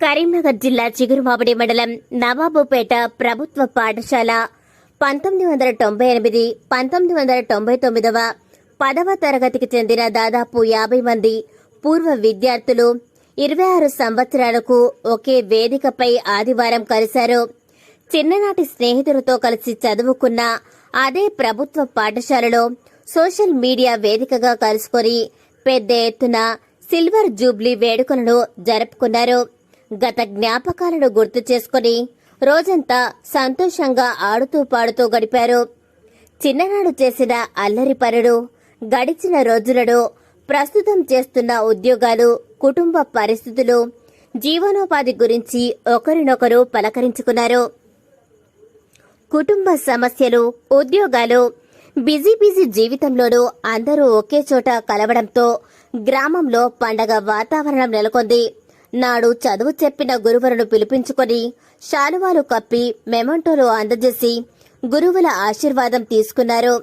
కరీంనగర్ జిల్లా చిగురుమామిడి మండలం నవాబుపేట ప్రభుత్వ పాఠశాల పంతొమ్మిది వందల తొంభై ఎనిమిది పంతొమ్మిది వందల తొంభై తొమ్మిదవ పదవ తరగతికి చెందిన దాదాపు యాభై మంది పూర్వ విద్యార్థులు ఇరవై ఆరు సంవత్సరాలకు ఒకే వేదికపై ఆదివారం కలిశారు. చిన్ననాటి స్నేహితులతో కలిసి చదువుకున్న అదే ప్రభుత్వ పాఠశాలలో సోషల్ మీడియా వేదికగా కలుసుకొని పెద్ద ఎత్తున సిల్వర్ జూబ్లీ వేడుకలను జరుపుకున్నారు. గత జ్ఞాపకాలను గుర్తు చేసుకుని రోజంతా సంతోషంగా ఆడుతూ పాడుతూ గడిపారు. చిన్ననాడు చేసిన అల్లరి పనులు గడిచిన రోజులలో ప్రస్తుతం చేస్తున్న ఉద్యోగాలు కుటుంబ పరిస్థితులు జీవనోపాధి గురించి ఒకరినొకరు పలకరించుకున్నారు. కుటుంబ సమస్యలు ఉద్యోగాలు బిజీ బిజీ జీవితంలోనూ అందరూ ఒకే చోట కలవడంతో గ్రామంలో పండగ వాతావరణం నెలకొంది. నాడు చదువు చెప్పిన గురువులను పిలిపించుకొని శాలువాలు కప్పి మెమంటోలు అందజేసి గురువుల ఆశీర్వాదం తీసుకున్నారు.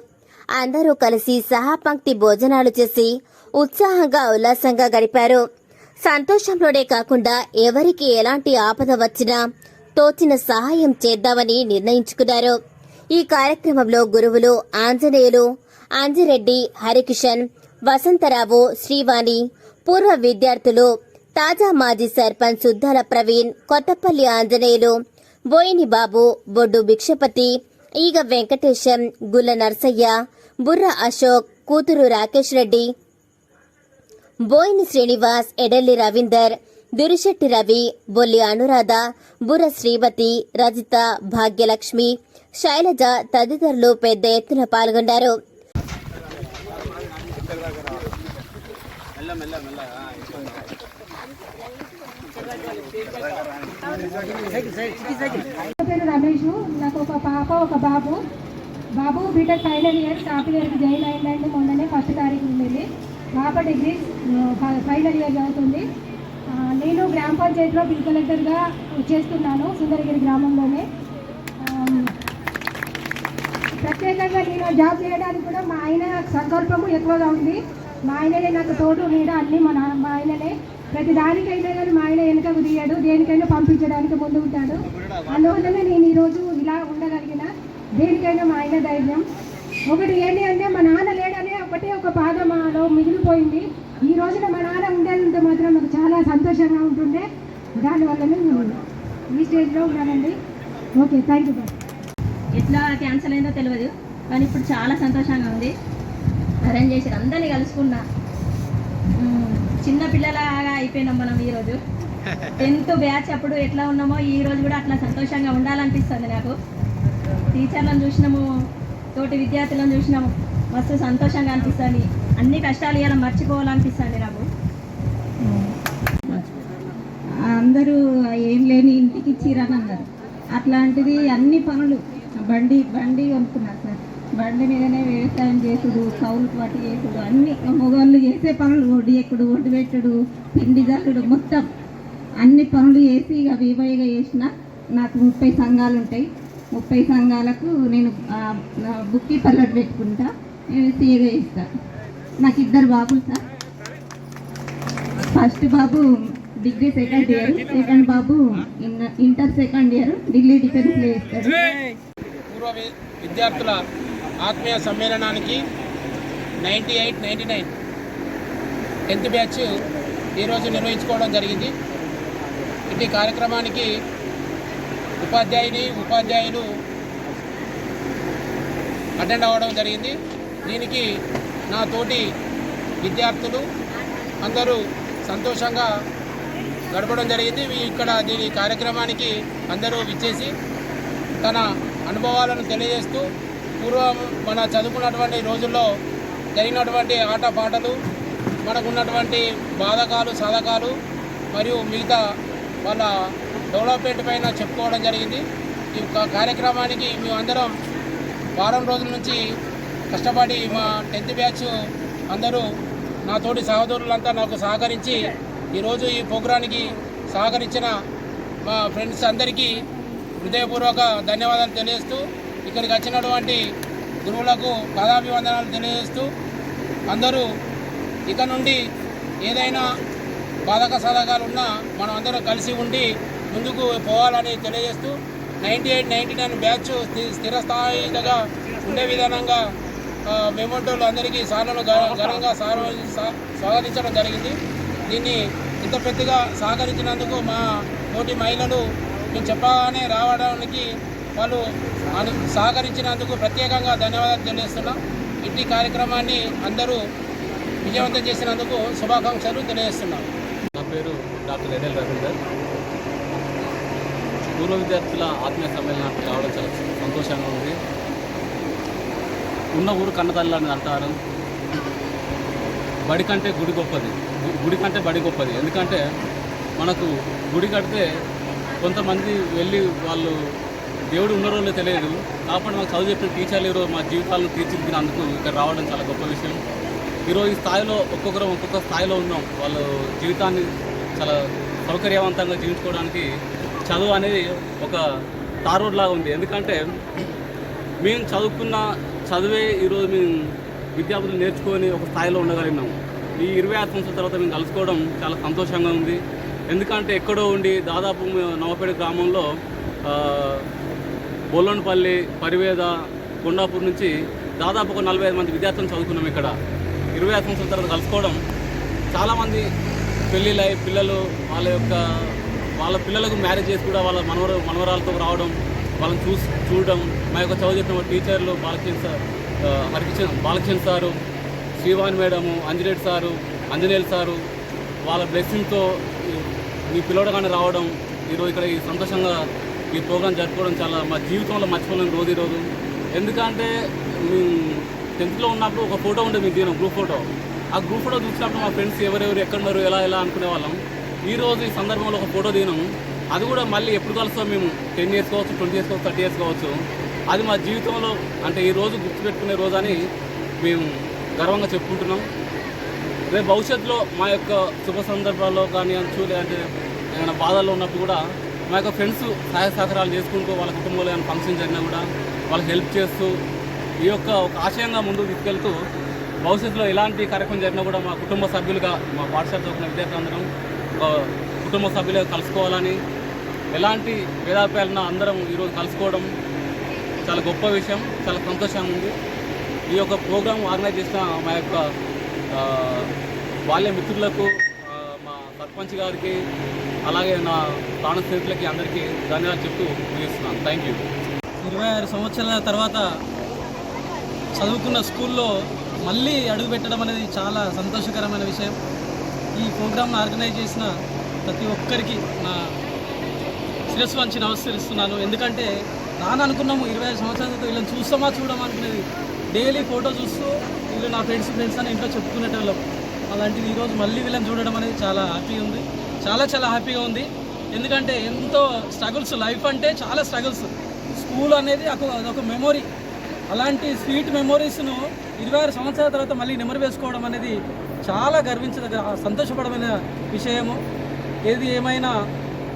అందరూ కలిసి సహాపంక్తి భోజనాలు చేసి ఉత్సాహంగా ఉల్లాసంగా గడిపారు. సంతోషంలోనే కాకుండా ఎవరికి ఎలాంటి ఆపద వచ్చినా తోచిన సహాయం చేద్దామని నిర్ణయించుకున్నారు. ఈ కార్యక్రమంలో గురువులు ఆంజనేయులు అంజిరెడ్డి హరికిషన్ వసంతరావు శ్రీవాణి పూర్వ విద్యార్థులు తాజా మాజీ సర్పంచ్ సుద్దాల ప్రవీణ్ కొత్తపల్లి ఆంజనేయులు బోయిని బాబు బొడ్డు భిక్షపతి ఈగ వెంకటేశం గుల్ల నర్సయ్య బుర్ర అశోక్ కూతురు రాకేష్ రెడ్డి బోయిని శ్రీనివాస్ ఎడల్లి రవీందర్ దురిశెట్టి రవి బొల్లి అనురాధ బుర్ర శ్రీమతి రజిత భాగ్యలక్ష్మి శైలజ తదితరులు పెద్ద ఎత్తున పాల్గొన్నారు నా పేరు రమేష్. నాకు ఒక పాప ఒక బాబు. బాబు బీటెక్ ఫైనల్ ఇయర్ సాఫ్ట్వేర్కి జాయిన్ అయిందండి మొన్ననే ఫస్ట్ తారీఖు ఉండేది పాప డిగ్రీ ఫైనల్ ఇయర్ చదువుతుంది. నేను గ్రామ పంచాయతీలో బిల్ కలెక్టర్గా చేస్తున్నాను సుందరగిరి గ్రామంలోనే. ప్రత్యేకంగా నేను జాబ్ చేయడానికి కూడా మా ఆయన సంకల్పము ఎక్కువగా ఉంది. మా ఆయననే నాకు తోడు నీడ అన్ని మా నాన్న మా ఆయననే. ప్రతి దానికైనా కానీ మా ఆయన వెనకకు తీయడు దేనికైనా పంపించడానికి ముందు ఉంటాడు. అందువల్లనే నేను ఈరోజు ఇలా ఉండగలిగిన దేనికైనా మా ఆయన ధైర్యం. ఒకటి ఏంటి అంటే మా నాన్న లేడనే ఒకటే ఒక పాదమాలో మాలో మిగిలిపోయింది. ఈ రోజున మా నాన్న ఉండేదంటే మాత్రం నాకు చాలా సంతోషంగా ఉంటుండే. దానివల్లనే నేను ఈ స్టేజ్లో ఉన్నానండి. ఓకే థ్యాంక్ యూ ఎట్లా క్యాన్సల్ అయిందో తెలియదు కానీ ఇప్పుడు చాలా సంతోషంగా ఉంది. అరేంజ్ చేసి అందరినీ కలుసుకున్నా. చిన్న పిల్లలాగా అయిపోయినాం మనం ఈరోజు. టెన్త్ బ్యాచ్ అప్పుడు ఎట్లా ఉన్నామో ఈ రోజు కూడా అట్లా సంతోషంగా ఉండాలనిపిస్తుంది నాకు. టీచర్లను చూసినాము తోటి విద్యార్థులను చూసినాము. మస్తు సంతోషంగా అనిపిస్తుంది. అన్ని కష్టాలు ఇలా మర్చిపోవాలనిపిస్తుంది నాకు. అందరూ ఏం లేని ఇంటికి చీరని అన్నారు. అట్లాంటిది అన్ని పనులు. బండి బండి కొనుక్కున్నారు. సార్ బండి మీదనే వ్యవసాయం చేసుడు కౌలు పట్టి చేసుడు అన్ని మగవాళ్ళు చేసే పనులు ఒడ్డు ఎక్కుడు ఒడ్డు పెట్టుడు పిండి జల్లుడు మొత్తం అన్ని పనులు చేసి ఇక వివైగా చేసిన నాకు ముప్పై సంఘాలు ఉంటాయి. ముప్పై సంఘాలకు నేను బుక్ కీపర్లు పెట్టుకుంటా. నేను సీఏగా చేస్తా. నాకు ఇద్దరు బాబులు సార్. ఫస్ట్ బాబు డిగ్రీ సెకండ్ ఇయర్ సెకండ్ బాబు inter second year Delhi defence చేస్తాడు. పూర్వ విద్యార్థుల ఆత్మీయ సమ్మేళనానికి ninety eight ninety nine tenth batch ఈరోజు నిర్వహించుకోవడం జరిగింది. ఇటు కార్యక్రమానికి ఉపాధ్యాయుని ఉపాధ్యాయులు అటెండ్ అవ్వడం జరిగింది. దీనికి నా తోటి విద్యార్థులు అందరూ సంతోషంగా గడపడం జరిగింది. ఇక్కడ దీని కార్యక్రమానికి అందరూ విచ్చేసి తన అనుభవాలను తెలియజేస్తూ పూర్వం మన చదువుకున్నటువంటి రోజుల్లో జరిగినటువంటి ఆట పాటలు మనకున్నటువంటి బాధకాలు సాధకాలు మరియు మిగతా వాళ్ళ డెవలప్మెంట్ పైన చెప్పుకోవడం జరిగింది. ఈ కా- కార్యక్రమానికి మేమందరం వారం రోజుల నుంచి కష్టపడి మా టెన్త్ బ్యాచ్ అందరూ నా తోటి సహోదరులంతా నాకు సహకరించి ఈరోజు ఈ ప్రోగ్రానికి సహకరించిన మా ఫ్రెండ్స్ అందరికీ హృదయపూర్వక ధన్యవాదాలు తెలియజేస్తూ ఇక్కడికి వచ్చినటువంటి గురువులకు పదాభివందనాలు తెలియజేస్తూ అందరూ ఇక నుండి ఏదైనా బాధక సాధకాలు ఉన్నా మనం అందరం కలిసి ఉండి ముందుకు పోవాలని తెలియజేస్తూ ninety eight ninety nine batch స్థిరస్థాయిగా స్థిర స్థాయిగా ఉండే విధానంగా మెమోటోలు అందరికీ సార్లను ఘనంగా సార్వ- స్వాగతించడం జరిగింది. దీన్ని ఇంత పెద్దగా సహకరించినందుకు మా తోటి మహిళలు మేము చెప్పగానే రావడానికి వాళ్ళు సహకరించినందుకు ప్రత్యేకంగా ధన్యవాదాలు తెలియజేస్తున్నాం. ఇంటి కార్యక్రమాన్ని అందరూ విజయవంతం చేసినందుకు శుభాకాంక్షలు తెలియజేస్తున్నాం. నా పేరు డాక్టర్ ఎడెల్ రవీందర్. పూర్వ విద్యార్థుల ఆత్మీయ సమ్మేళనానికి రావడం చాలా సంతోషంగా ఉంది. ఉన్న ఊరు కన్నతల్లి అని అంటారు. బడి కంటే గుడి గొప్పది. గుడి కంటే బడి గొప్పది. ఎందుకంటే మనకు గుడి కడితే కొంతమంది వెళ్ళి వాళ్ళు దేవుడు ఉన్న రోజులు తెలియదు. కాబట్టి మాకు చదువు చెప్పిన టీచర్లు ఈరోజు మా జీవితాలను తీర్చిదిద్దినందుకు ఇక్కడ రావడం చాలా గొప్ప విషయం. ఈరోజు ఈ స్థాయిలో ఒక్కొక్కరు ఒక్కొక్క స్థాయిలో ఉన్నాం. వాళ్ళు జీవితాన్ని చాలా సౌకర్యవంతంగా జీవించుకోవడానికి చదువు అనేది ఒక తార్ లాగా ఉంది. ఎందుకంటే మేము చదువుకున్న చదివే ఈరోజు మేము విద్యార్థులు నేర్చుకొని ఒక స్థాయిలో ఉండగలిగినాం. ఈ ఇరవై ఆరు సంవత్సరాల తర్వాత మేము కలుసుకోవడం చాలా సంతోషంగా ఉంది. ఎందుకంటే ఎక్కడో ఉండి దాదాపు నవపేట గ్రామంలో బొల్లనపల్లి పరివేద కొండాపూర్ నుంచి దాదాపు ఒక నలభై ఐదు మంది విద్యార్థులను చదువుకున్నాం ఇక్కడ. ఇరవై ఐదు సంవత్సరాల తర్వాత కలుసుకోవడం. చాలామంది పెళ్ళిళ్ళై పిల్లలు వాళ్ళ యొక్క వాళ్ళ పిల్లలకు మ్యారేజ్ చేసి కూడా వాళ్ళ మనవర మనవరాలతో రావడం వాళ్ళని చూసి చూడడం. మా యొక్క చదువు చెప్పిన టీచర్లు బాలకృష్ణ సార్ ఆ, Harikishan sir Srivani madam Anjaneyudu sir Anjaneyulu sir వాళ్ళ బ్లెస్సింగ్తో మీ పిలవడగానే రావడం ఈరోజు ఇక్కడ ఈ సంతోషంగా ఈ ప్రోగ్రాం జరుపుకోవడం చాలా మా జీవితంలో మర్చిపోలేని రోజు ఈరోజు ఎందుకంటే టెన్త్లో ఉన్నప్పుడు ఒక ఫోటో ఉండేది మీకు దిగిన గ్రూప్ ఫోటో. ఆ గ్రూప్ ఫోటో చూసినప్పుడు మా ఫ్రెండ్స్ ఎవరెవరు ఎక్కడున్నారు ఎలా ఎలా అనుకునే వాళ్ళం. ఈ రోజు ఈ సందర్భంలో ఒక ఫోటో దిగినాం అది కూడా మళ్ళీ ఎప్పుడు కలుస్తాం మేము? టెన్ ఇయర్స్ కావచ్చు ట్వంటీ ఇయర్స్ కావచ్చు థర్టీ ఇయర్స్ కావచ్చు. అది మా జీవితంలో అంటే ఈ రోజు గుర్తుపెట్టుకునే రోజు అని మేము గర్వంగా చెప్పుకుంటున్నాం. రేపు భవిష్యత్తులో మా యొక్క శుభ సందర్భాల్లో కానీ అంచు అంటే ఏమైనా బాధల్లో ఉన్నప్పుడు కూడా మా యొక్క ఫ్రెండ్స్ సహాయ సహకారాలు చేసుకుంటూ వాళ్ళ కుటుంబంలో ఏమైనా ఫంక్షన్ జరిగినా కూడా వాళ్ళకి హెల్ప్ చేస్తూ ఈ యొక్క ఒక ఆశయంగా ముందుకు తీసుకెళ్తూ భవిష్యత్తులో ఎలాంటి కార్యక్రమం జరిగినా కూడా మా కుటుంబ సభ్యులుగా మా పాఠశాల చదువుకున్న విద్యార్థులందరం కుటుంబ సభ్యులుగా కలుసుకోవాలని ఎలాంటి భేదాభేదాలున్నా అందరం ఈరోజు కలుసుకోవడం చాలా గొప్ప విషయం చాలా సంతోషంగా ఉంది. ఈ యొక్క ప్రోగ్రాం ఆర్గనైజ్ చేసిన మా యొక్క బాల్య మిత్రులకు మా సర్పంచ్ గారికి అలాగే నా ప్రాణ స్నేహితులకి అందరికీ ధన్యవాదాలు చెప్తూ ముగిస్తున్నాను. థ్యాంక్ యూ ఇరవై ఆరు సంవత్సరాల తర్వాత చదువుకున్న స్కూల్లో మళ్ళీ అడుగు పెట్టడం అనేది చాలా సంతోషకరమైన విషయం. ఈ ప్రోగ్రామ్ను ఆర్గనైజ్ చేసిన ప్రతి ఒక్కరికి నా శిరస్సు వంచి నమస్కరిస్తున్నాను. ఎందుకంటే నాన్న అనుకున్నాము ఇరవై ఐదు సంవత్సరాలతో వీళ్ళని చూస్తామా చూడమా అనుకునేది. డైలీ ఫోటో చూస్తూ వీళ్ళు నా ఫ్రెండ్స్ ఫ్రెండ్స్ అని ఇంట్లో చెప్పుకునేటోళ్ళం అలాంటిది ఈరోజు మళ్ళీ వీళ్ళని చూడడం అనేది చాలా హ్యాపీగా ఉంది. చాలా చాలా హ్యాపీగా ఉంది. ఎందుకంటే ఎంతో స్ట్రగుల్స్ లైఫ్ అంటే చాలా స్ట్రగుల్స్ స్కూల్ అనేది ఒక అదొక మెమొరీ అలాంటి స్వీట్ మెమొరీస్ను ఇరవై ఆరు సంవత్సరాల తర్వాత మళ్ళీ నెమరు వేసుకోవడం అనేది చాలా గర్వించదగ్గ సంతోషపడమైన విషయము. ఏది ఏమైనా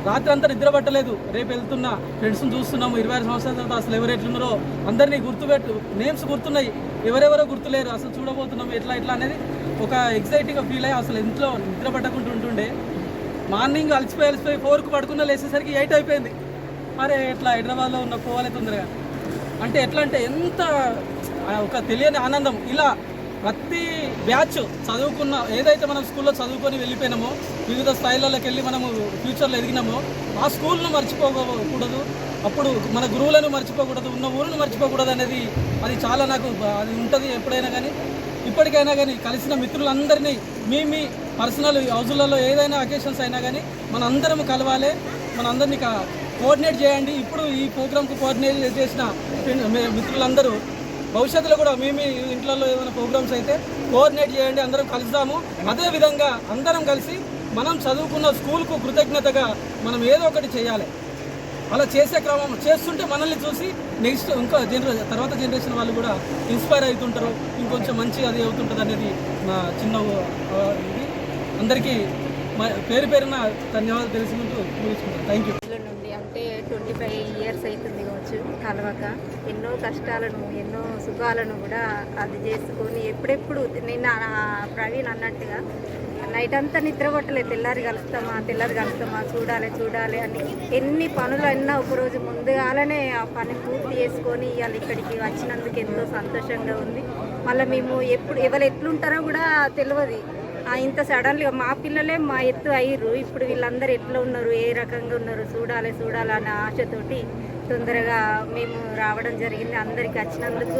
రాత్రి అంతా నిద్ర పట్టలేదు. రేపు వెళ్తున్నా ఫ్రెండ్స్ని చూస్తున్నాము. ఇరవై ఆరు సంవత్సరాల తర్వాత అసలు ఎవరు ఎట్లున్నారో అందరినీ గుర్తుపెట్టు నేమ్స్ గుర్తున్నాయి. ఎవరెవరో గుర్తులేరు. అసలు చూడబోతున్నాము. ఎట్లా ఎట్లా అనేది ఒక ఎగ్జైటింగ్గా ఫీల్ అయ్యి అసలు ఇంట్లో నిద్ర పట్టకుండా ఉంటుండే. మార్నింగ్ అలసిపోయి అలసిపోయి ఫోర్కు పడుకున్న లేచేసరికి ఎయిట్ అయిపోయింది. అరే ఎట్లా హైదరాబాద్లో ఉన్న పోవాలి తొందరగా. అంటే ఎట్లా అంటే ఎంత ఒక తెలియని ఆనందం. ఇలా ప్రతి బ్యాచ్ చదువుకున్న ఏదైతే మనం స్కూల్లో చదువుకొని వెళ్ళిపోయినామో వివిధ స్థాయిలలోకి వెళ్ళి మనము ఫ్యూచర్లో ఎదిగినామో ఆ స్కూల్ను మర్చిపోకూడదు. అప్పుడు మన గురువులను మర్చిపోకూడదు ఉన్న ఊరును మర్చిపోకూడదు అనేది అది చాలా నాకు అది ఉంటుంది ఎప్పుడైనా కానీ. ఇప్పటికైనా కానీ కలిసిన మిత్రులందరినీ మీ మీ పర్సనల్ హౌజులలో ఏదైనా అకేషన్స్ అయినా కానీ మన అందరం కలవాలి. మన అందరినీ కోఆర్డినేట్ చేయండి. ఇప్పుడు ఈ ప్రోగ్రామ్కు కోఆర్డినేట్ చేసిన మిత్రులందరూ భవిష్యత్తులో కూడా మేము ఇంట్లో ఏమైనా ప్రోగ్రామ్స్ అయితే కోఆర్డినేట్ చేయండి. అందరం కలుద్దాము. అదే విధంగా అందరం కలిసి మనం చదువుకున్న స్కూల్కు కృతజ్ఞతగా మనం ఏదో ఒకటి చేయాలి. అలా చేసే క్రమం చేస్తుంటే మనల్ని చూసి నెక్స్ట్ ఇంకా జనరే తర్వాత జనరేషన్ వాళ్ళు కూడా ఇన్స్పైర్ అవుతుంటారు. ఇంకొంచెం మంచి అది అవుతుంటుంది అనేది నా చిన్న ఇది. అందరికీ పేరు పేరున ధన్యవాదాలు తెలుసుకుంటూ ముగించుకుంటాను థ్యాంక్ యూ నుండి అంటే ట్వంటీ ఫైవ్ ఇయర్స్ అవుతుంది కావచ్చు కలవక. ఎన్నో కష్టాలను ఎన్నో సుఖాలను కూడా అది చేసుకొని ఎప్పుడెప్పుడు నిన్న ప్రవీణ్ అన్నట్టుగా నైట్ అంతా నిద్ర కొట్టలేదు తెల్లారి కలుస్తామా తెల్లారి కలుస్తామా చూడాలి చూడాలి అని ఎన్ని పనులు అయినా ఒకరోజు ముందుగానే ఆ పని పూర్తి చేసుకొని ఇవాళ ఇక్కడికి వచ్చినందుకు ఎంతో సంతోషంగా ఉంది. మళ్ళీ మేము ఎప్పుడు ఎవరు ఎట్లుంటారో కూడా తెలియదు. ఇంత సడన్గా మా పిల్లలే మా ఎత్తు అయ్యారు ఇప్పుడు వీళ్ళందరూ ఎట్లా ఉన్నారు? ఏ రకంగా ఉన్నారు? చూడాలి చూడాలి అనే ఆశతోటి తొందరగా మేము రావడం జరిగింది. అందరికి వచ్చినందుకు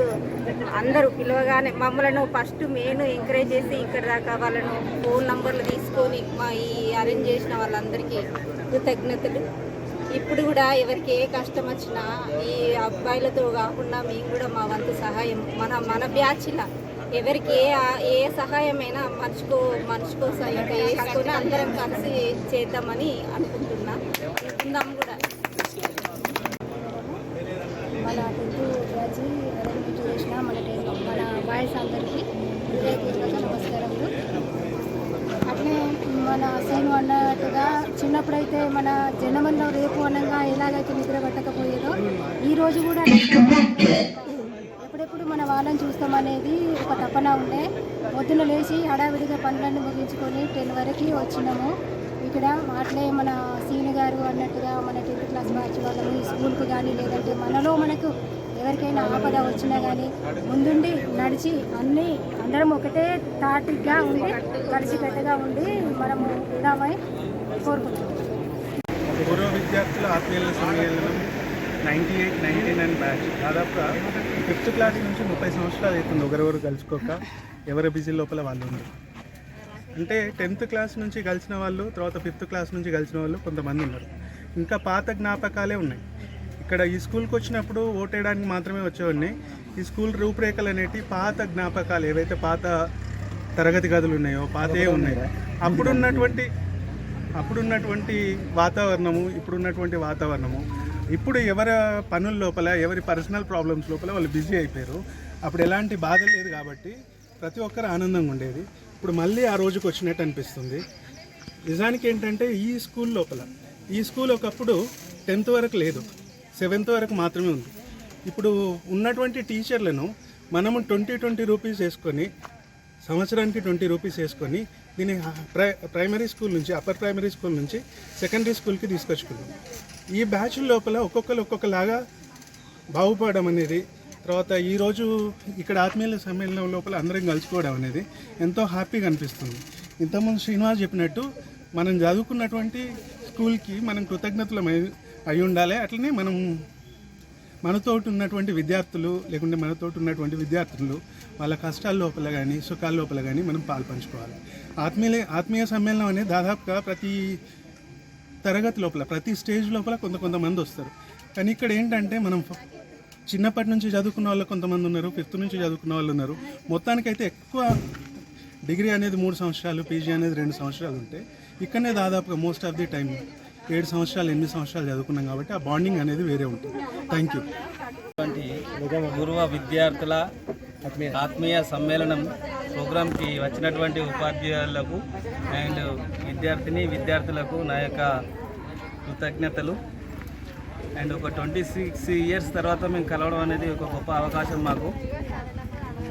అందరూ పిలవగానే మమ్మలను ఫస్ట్ మెయిన్ ఎంకరేజ్ చేసి ఇక్కడ దాకా వాళ్ళను ఫోన్ నంబర్లు తీసుకొని మా ఈ అరేంజ్ చేసిన వాళ్ళందరికీ కృతజ్ఞతలు. ఇప్పుడు కూడా ఎవరికి ఏ కష్టం వచ్చినా ఈ అబ్బాయిలతో కాకుండా మేము కూడా మా వంతు సహాయం మన మన బ్యాచ్లా ఎవరికి ఏ ఏ సహాయమైనా మర్చిపో మర్చిపో సహాయం వేసుకొని అందరం కలిసి చేద్దామని అనుకుంటున్నా. అనుకుందాం కూడా. మన టెన్త్ బ్యాచ్ అరేంజ్మెంట్ చేసిన మన మన బాయ్స్ అందరికీ హృదయపూర్వక నమస్కారములు. అట్లే మన సీను అన్నట్టుగా చిన్నప్పుడైతే మన జనమంలో రేపు అనగా ఎలాగైతే నిద్ర పట్టకపోయేదో ఈ రోజు కూడా ఎప్పుడు మన వాళ్ళని చూస్తామనేది ఒక తపన ఉండే. పొద్దున లేచి హడావిడిగా పనులన్నీ ముగించుకొని టెన్ వరకు వచ్చినాము. ఇక్కడ అట్లే మన సీని గారు అన్నట్టుగా మన టెన్త్ క్లాస్ బ్యాచ్ వాళ్ళని స్కూల్కి కానీ లేదంటే మనలో మనకు ఎవరికైనా ఆపద వచ్చినా కానీ ముందుండి నడిచి అన్నీ అందరం ఒకటే తాటిగా ఉండి కలిసికట్టుగా ఉండి మనము ఉందామని కోరుకుంటున్నాం. పూర్వ విద్యార్థుల ఆత్మీయుల సమ్మేళనం ninety eight ninety nine batch దాదాపుగా ఫిఫ్త్ క్లాస్ నుంచి ముప్పై సంవత్సరాలు అవుతుంది ఒకరెవరు కలుసుకోక ఎవరి బిజీ లోపల వాళ్ళు ఉన్నారు అంటే టెన్త్ క్లాస్ నుంచి కలిసిన వాళ్ళు తర్వాత ఫిఫ్త్ క్లాస్ నుంచి కలిసిన వాళ్ళు కొంతమంది ఉన్నారు. ఇంకా పాత జ్ఞాపకాలే ఉన్నాయి. ఇక్కడ ఈ స్కూల్కి వచ్చినప్పుడు ఓటేయడానికి మాత్రమే వచ్చేవాడిని. ఈ స్కూల్ రూపురేఖలు అనేటి పాత జ్ఞాపకాలు ఏవైతే పాత తరగతి గదులు ఉన్నాయో పాతే ఉన్నాయో. అప్పుడున్నటువంటి అప్పుడున్నటువంటి వాతావరణము ఇప్పుడున్నటువంటి వాతావరణము ఇప్పుడు ఎవరి పనుల లోపల ఎవరి పర్సనల్ ప్రాబ్లమ్స్ లోపల వాళ్ళు బిజీ అయిపోయారు. అప్పుడు ఎలాంటి బాధ లేదు కాబట్టి ప్రతి ఒక్కరు ఆనందంగా ఉండేది. ఇప్పుడు మళ్ళీ ఆ రోజుకి వచ్చినట్టు అనిపిస్తుంది. నిజానికి ఏంటంటే ఈ స్కూల్ లోపల ఈ స్కూల్ ఒకప్పుడు టెన్త్ వరకు లేదు. సెవెంత్ వరకు మాత్రమే ఉంది. ఇప్పుడు ఉన్నటువంటి టీచర్లను మనము ట్వంటీ ట్వంటీ రూపీస్ వేసుకొని సంవత్సరానికి ట్వంటీ రూపీస్ వేసుకొని దీన్ని ప్రై ప్రైమరీ స్కూల్ నుంచి అప్పర్ ప్రైమరీ స్కూల్ నుంచి సెకండరీ స్కూల్కి తీసుకొచ్చుకున్నాం. ఈ బ్యాచ్ లోపల ఒక్కొక్కరు ఒక్కొక్కలాగా బాగుపడడం అనేది తర్వాత ఈరోజు ఇక్కడ ఆత్మీయుల సమ్మేళనం లోపల అందరం కలుసుకోవడం అనేది ఎంతో హ్యాపీగా అనిపిస్తుంది. ఇంతకుముందు శ్రీనివాస్ చెప్పినట్టు మనం చదువుకున్నటువంటి స్కూల్కి మనం కృతజ్ఞతలు అయి ఉండాలి. అట్లనే మనం మనతోటి ఉన్నటువంటి విద్యార్థులు లేకుంటే మనతోటి ఉన్నటువంటి విద్యార్థులు వాళ్ళ కష్టాల లోపల కానీ సుఖాల లోపల కానీ మనం పాల్పంచుకోవాలి. ఆత్మీయ ఆత్మీయ సమ్మేళనం అనేది దాదాపుగా ప్రతి తరగతి లోపల ప్రతి స్టేజ్ లోపల కొంత కొంతమంది వస్తారు. కానీ ఇక్కడ ఏంటంటే మనం చిన్నప్పటి నుంచి చదువుకున్న వాళ్ళు కొంతమంది ఉన్నారు ఫిఫ్త్ నుంచి చదువుకున్న వాళ్ళు ఉన్నారు. మొత్తానికైతే ఎక్కువ డిగ్రీ అనేది మూడు సంవత్సరాలు పీజీ అనేది రెండు సంవత్సరాలు ఉంటే ఇక్కడనే దాదాపుగా మోస్ట్ ఆఫ్ ది టైం ఏడు సంవత్సరాలు ఎనిమిది సంవత్సరాలు చదువుకున్నాం కాబట్టి ఆ బాండింగ్ అనేది వేరే ఉంటుంది. థ్యాంక్ యూ పూర్వ విద్యార్థుల ఆత్మీయ సమ్మేళనం ప్రోగ్రాంకి వచ్చినటువంటి ఉపాధ్యాయులకు అండ్ విద్యార్థిని విద్యార్థులకు నా యొక్క కృతజ్ఞతలు. అండ్ ఒక ట్వంటీ సిక్స్ ఇయర్స్ తర్వాత మేము కలవడం అనేది ఒక గొప్ప అవకాశం మాకు.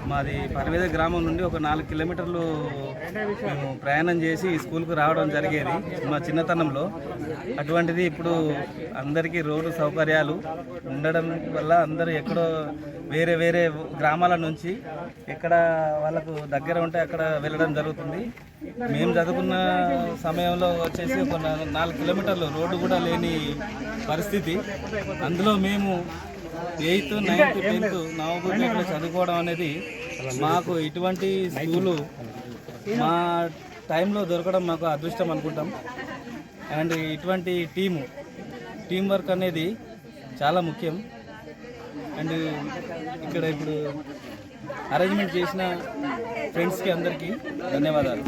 మాది పరివేద గ్రామం నుండి ఒక నాలుగు కిలోమీటర్లు మేము ప్రయాణం చేసి ఈ స్కూల్కు రావడం జరిగేది మా చిన్నతనంలో. అటువంటిది ఇప్పుడు అందరికీ రోడ్డు సౌకర్యాలు ఉండడం వల్ల అందరూ ఎక్కడో వేరే వేరే గ్రామాల నుంచి ఎక్కడ వాళ్ళకు దగ్గర ఉంటే అక్కడ వెళ్ళడం జరుగుతుంది. మేము చదువుకున్న సమయంలో వచ్చేసి ఒక నాలుగు కిలోమీటర్లు రోడ్డు కూడా లేని పరిస్థితి. అందులో మేము ఎయిత్ నైన్త్ టెన్త్ నవోదయ ఇక్కడ చదువుకోవడం అనేది మాకు ఇటువంటి స్కూలు మా టైంలో దొరకడం మాకు అదృష్టం అనుకుంటాం. అండ్ ఇటువంటి టీము టీం వర్క్ అనేది చాలా ముఖ్యం. అండ్ ఇక్కడ ఇప్పుడు అరేంజ్మెంట్ చేసిన ఫ్రెండ్స్కి అందరికీ ధన్యవాదాలు.